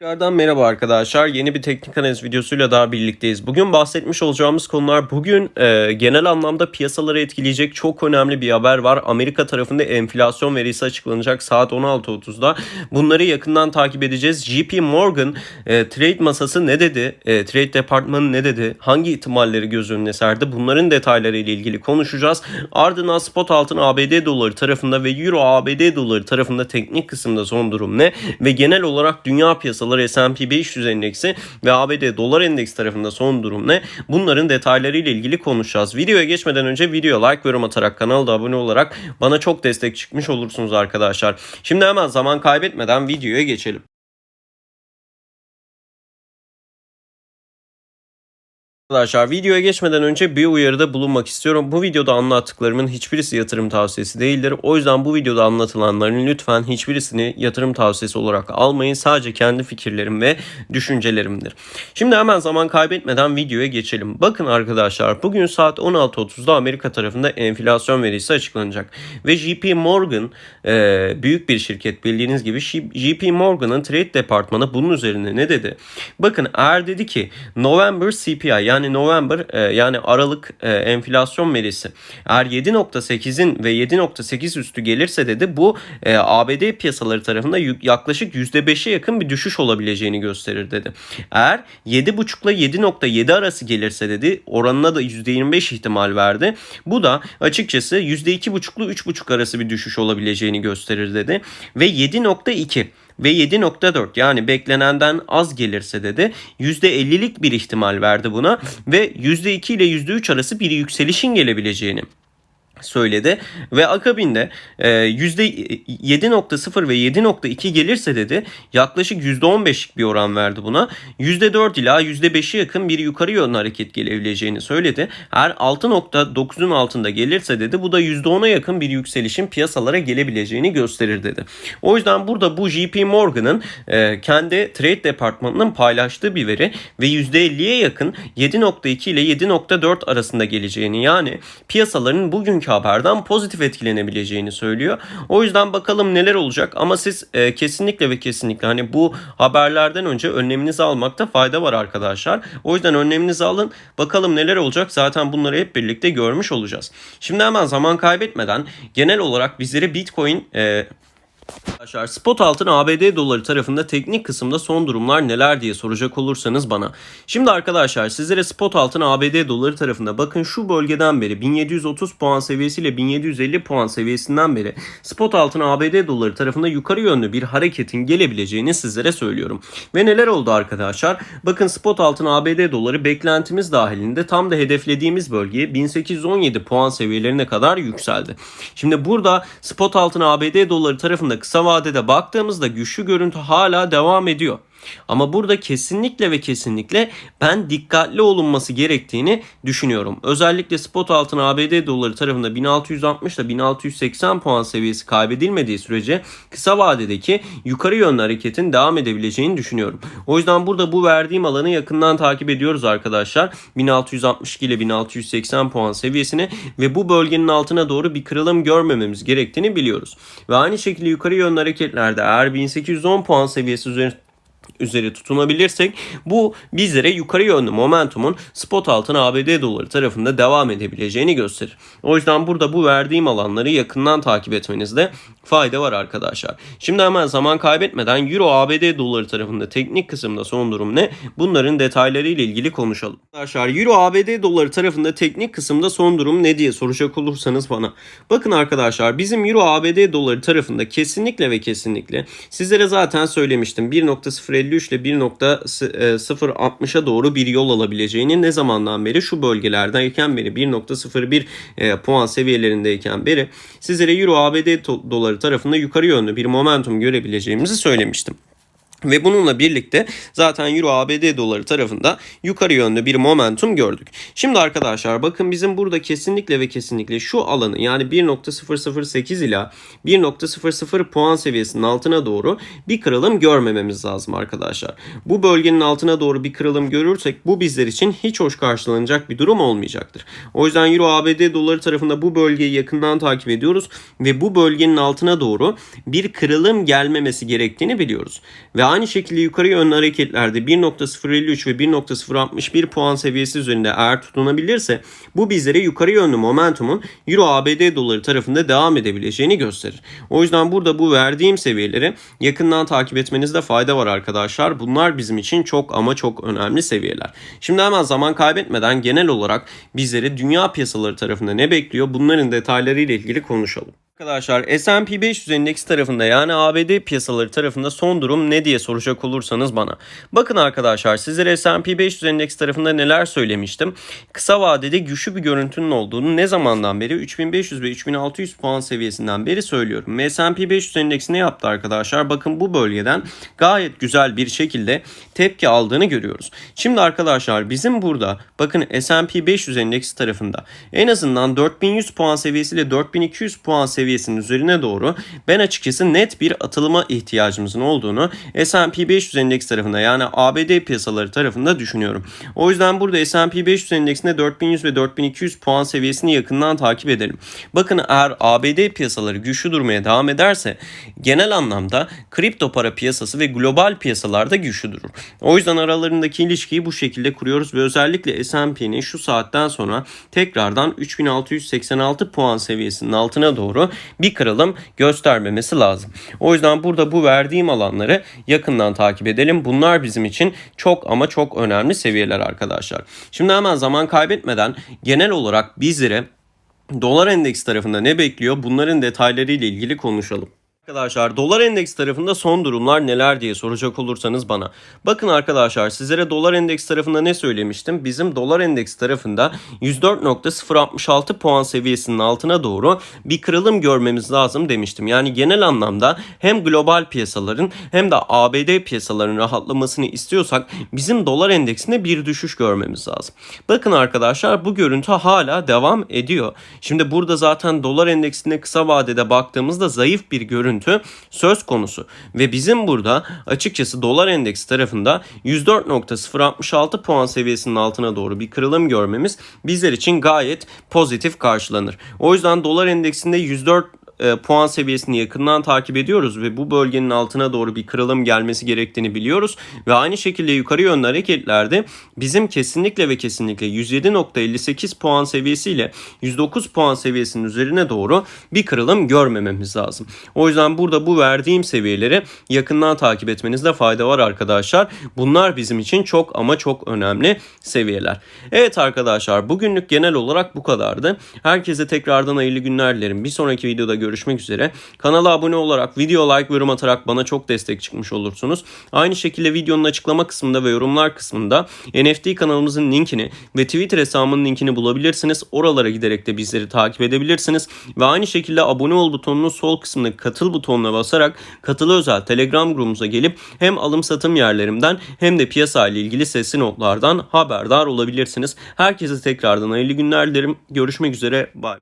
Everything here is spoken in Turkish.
Tekrardan merhaba arkadaşlar. Yeni bir teknik analiz videosuyla daha birlikteyiz. Bugün bahsetmiş olacağımız konular bugün e, genel anlamda piyasaları etkileyecek çok önemli bir haber var. Amerika tarafında enflasyon verisi açıklanacak saat 16.30'da. Bunları yakından takip edeceğiz. JP Morgan e, trade masası ne dedi? E, trade departmanı ne dedi? Hangi ihtimalleri göz önüne serdi? Bunların detayları ile ilgili konuşacağız. Ardından spot altın ABD doları tarafında ve Euro ABD doları tarafında teknik kısımda son durum ne? Ve genel olarak dünya piyasaları S&P 500 endeksi ve ABD dolar endeksi tarafında son durum ne? Bunların detayları ile ilgili konuşacağız. Videoya geçmeden önce videoya like yorum atarak kanala da abone olarak bana çok destek çıkmış olursunuz arkadaşlar. Şimdi hemen zaman kaybetmeden videoya geçelim. Arkadaşlar videoya geçmeden önce bir uyarıda bulunmak istiyorum. Bu videoda anlattıklarımın hiçbirisi yatırım tavsiyesi değildir. O yüzden bu videoda anlatılanların lütfen hiçbirisini yatırım tavsiyesi olarak almayın. Sadece kendi fikirlerim ve düşüncelerimdir. Şimdi hemen zaman kaybetmeden videoya geçelim. Bakın arkadaşlar bugün saat 16.30'da Amerika tarafında enflasyon verisi açıklanacak. Ve JP Morgan e, büyük bir şirket bildiğiniz gibi JP Morgan'ın trade departmanı bunun üzerine ne dedi? Bakın eğer dedi ki November CPI yani yani November e, yani Aralık e, enflasyon verisi eğer 7.8'in ve 7.8 üstü gelirse dedi bu e, ABD piyasaları tarafında yaklaşık %5'e yakın bir düşüş olabileceğini gösterir dedi. Eğer 7.5 ile 7.7 arası gelirse dedi oranına da %25 ihtimal verdi. Bu da açıkçası %2.5 ile 3.5 arası bir düşüş olabileceğini gösterir dedi. Ve 7.2 ve 7.4 yani beklenenden az gelirse dedi %50'lik bir ihtimal verdi buna. Ve %2 ile %3 arası bir yükselişin gelebileceğini söyledi ve akabinde e, %7.0 ve 7.2 gelirse dedi yaklaşık %15'lik bir oran verdi buna. %4 ila %5'e yakın bir yukarı yönlü hareket gelebileceğini söyledi. Eğer 6.9'un altında gelirse dedi bu da %10'a yakın bir yükselişin piyasalara gelebileceğini gösterir dedi. O yüzden burada bu JP Morgan'ın e, kendi trade departmanının paylaştığı bir veri ve %50'ye yakın 7.2 ile 7.4 arasında geleceğini yani piyasaların bugünkü haberden pozitif etkilenebileceğini söylüyor. O yüzden bakalım neler olacak ama siz e, kesinlikle ve kesinlikle hani bu haberlerden önce önleminizi almakta fayda var arkadaşlar. O yüzden önleminizi alın. Bakalım neler olacak. Zaten bunları hep birlikte görmüş olacağız. Şimdi hemen zaman kaybetmeden genel olarak bizlere Bitcoin e, Arkadaşlar spot altın ABD doları tarafında teknik kısımda son durumlar neler diye soracak olursanız bana. Şimdi arkadaşlar sizlere spot altın ABD doları tarafında bakın şu bölgeden beri 1730 puan seviyesiyle 1750 puan seviyesinden beri spot altın ABD doları tarafında yukarı yönlü bir hareketin gelebileceğini sizlere söylüyorum. Ve neler oldu arkadaşlar? Bakın spot altın ABD doları beklentimiz dahilinde tam da hedeflediğimiz bölgeye 1817 puan seviyelerine kadar yükseldi. Şimdi burada spot altın ABD doları tarafında kısa vadede baktığımızda güçlü görüntü hala devam ediyor. Ama burada kesinlikle ve kesinlikle ben dikkatli olunması gerektiğini düşünüyorum. Özellikle spot altın ABD doları tarafında 1660 ile 1680 puan seviyesi kaybedilmediği sürece kısa vadedeki yukarı yönlü hareketin devam edebileceğini düşünüyorum. O yüzden burada bu verdiğim alanı yakından takip ediyoruz arkadaşlar. 1662 ile 1680 puan seviyesini ve bu bölgenin altına doğru bir kırılım görmememiz gerektiğini biliyoruz. Ve aynı şekilde yukarı yönlü hareketlerde eğer 1810 puan seviyesi üzerinde üzeri tutunabilirsek bu bizlere yukarı yönlü momentumun spot altın ABD doları tarafında devam edebileceğini gösterir. O yüzden burada bu verdiğim alanları yakından takip etmenizde fayda var arkadaşlar. Şimdi hemen zaman kaybetmeden Euro ABD doları tarafında teknik kısımda son durum ne? Bunların detayları ile ilgili konuşalım. Arkadaşlar Euro ABD doları tarafında teknik kısımda son durum ne diye soracak olursanız bana. Bakın arkadaşlar bizim Euro ABD doları tarafında kesinlikle ve kesinlikle sizlere zaten söylemiştim 1.050 ile 1.060'a doğru bir yol alabileceğini ne zamandan beri şu bölgelerdeyken beri 1.01 e, puan seviyelerindeyken beri sizlere Euro ABD doları tarafında yukarı yönlü bir momentum görebileceğimizi söylemiştim. Ve bununla birlikte zaten Euro ABD doları tarafında yukarı yönlü bir momentum gördük. Şimdi arkadaşlar bakın bizim burada kesinlikle ve kesinlikle şu alanı yani 1.008 ila 1.00 puan seviyesinin altına doğru bir kırılım görmememiz lazım arkadaşlar. Bu bölgenin altına doğru bir kırılım görürsek bu bizler için hiç hoş karşılanacak bir durum olmayacaktır. O yüzden Euro ABD doları tarafında bu bölgeyi yakından takip ediyoruz ve bu bölgenin altına doğru bir kırılım gelmemesi gerektiğini biliyoruz. Ve aynı şekilde yukarı yönlü hareketlerde 1.053 ve 1.061 puan seviyesi üzerinde eğer tutunabilirse bu bizlere yukarı yönlü momentumun Euro ABD doları tarafında devam edebileceğini gösterir. O yüzden burada bu verdiğim seviyeleri yakından takip etmenizde fayda var arkadaşlar. Bunlar bizim için çok ama çok önemli seviyeler. Şimdi hemen zaman kaybetmeden genel olarak bizleri dünya piyasaları tarafında ne bekliyor bunların detayları ile ilgili konuşalım. Arkadaşlar S&P 500 endeksi tarafında yani ABD piyasaları tarafında son durum ne diye soracak olursanız bana. Bakın arkadaşlar sizlere S&P 500 endeksi tarafında neler söylemiştim. Kısa vadede güçlü bir görüntünün olduğunu ne zamandan beri 3500 ve 3600 puan seviyesinden beri söylüyorum. S&P 500 endeksi ne yaptı arkadaşlar? Bakın bu bölgeden gayet güzel bir şekilde tepki aldığını görüyoruz. Şimdi arkadaşlar bizim burada bakın S&P 500 endeksi tarafında en azından 4100 puan seviyesiyle 4200 puan seviyesi seviyesinin üzerine doğru ben açıkçası net bir atılıma ihtiyacımızın olduğunu S&P 500 endeks tarafında yani ABD piyasaları tarafında düşünüyorum. O yüzden burada S&P 500 endeksinde 4100 ve 4200 puan seviyesini yakından takip edelim. Bakın eğer ABD piyasaları güçlü durmaya devam ederse genel anlamda kripto para piyasası ve global piyasalarda güçlü durur. O yüzden aralarındaki ilişkiyi bu şekilde kuruyoruz ve özellikle S&P'nin şu saatten sonra tekrardan 3686 puan seviyesinin altına doğru bir kırılım göstermemesi lazım. O yüzden burada bu verdiğim alanları yakından takip edelim. Bunlar bizim için çok ama çok önemli seviyeler arkadaşlar. Şimdi hemen zaman kaybetmeden genel olarak bizlere dolar endeks tarafında ne bekliyor bunların detayları ile ilgili konuşalım. Arkadaşlar dolar endeks tarafında son durumlar neler diye soracak olursanız bana. Bakın arkadaşlar sizlere dolar endeks tarafında ne söylemiştim? Bizim dolar endeks tarafında 104.066 puan seviyesinin altına doğru bir kırılım görmemiz lazım demiştim. Yani genel anlamda hem global piyasaların hem de ABD piyasaların rahatlamasını istiyorsak bizim dolar endeksinde bir düşüş görmemiz lazım. Bakın arkadaşlar bu görüntü hala devam ediyor. Şimdi burada zaten dolar endeksinde kısa vadede baktığımızda zayıf bir görüntü görüntü söz konusu. Ve bizim burada açıkçası dolar endeksi tarafında 104.066 puan seviyesinin altına doğru bir kırılım görmemiz bizler için gayet pozitif karşılanır. O yüzden dolar endeksinde 104 e, puan seviyesini yakından takip ediyoruz ve bu bölgenin altına doğru bir kırılım gelmesi gerektiğini biliyoruz. Ve aynı şekilde yukarı yönlü hareketlerde bizim kesinlikle ve kesinlikle 107.58 puan seviyesiyle 109 puan seviyesinin üzerine doğru bir kırılım görmememiz lazım. O yüzden burada bu verdiğim seviyeleri yakından takip etmenizde fayda var arkadaşlar. Bunlar bizim için çok ama çok önemli seviyeler. Evet arkadaşlar bugünlük genel olarak bu kadardı. Herkese tekrardan hayırlı günler dilerim. Bir sonraki videoda görüşmek görüşmek üzere. Kanala abone olarak, video like yorum atarak bana çok destek çıkmış olursunuz. Aynı şekilde videonun açıklama kısmında ve yorumlar kısmında NFT kanalımızın linkini ve Twitter hesabımın linkini bulabilirsiniz. Oralara giderek de bizleri takip edebilirsiniz. Ve aynı şekilde abone ol butonunun sol kısmındaki katıl butonuna basarak katılı özel Telegram grubumuza gelip hem alım satım yerlerimden hem de piyasa ile ilgili sesli notlardan haberdar olabilirsiniz. Herkese tekrardan hayırlı günler dilerim. Görüşmek üzere. Bye.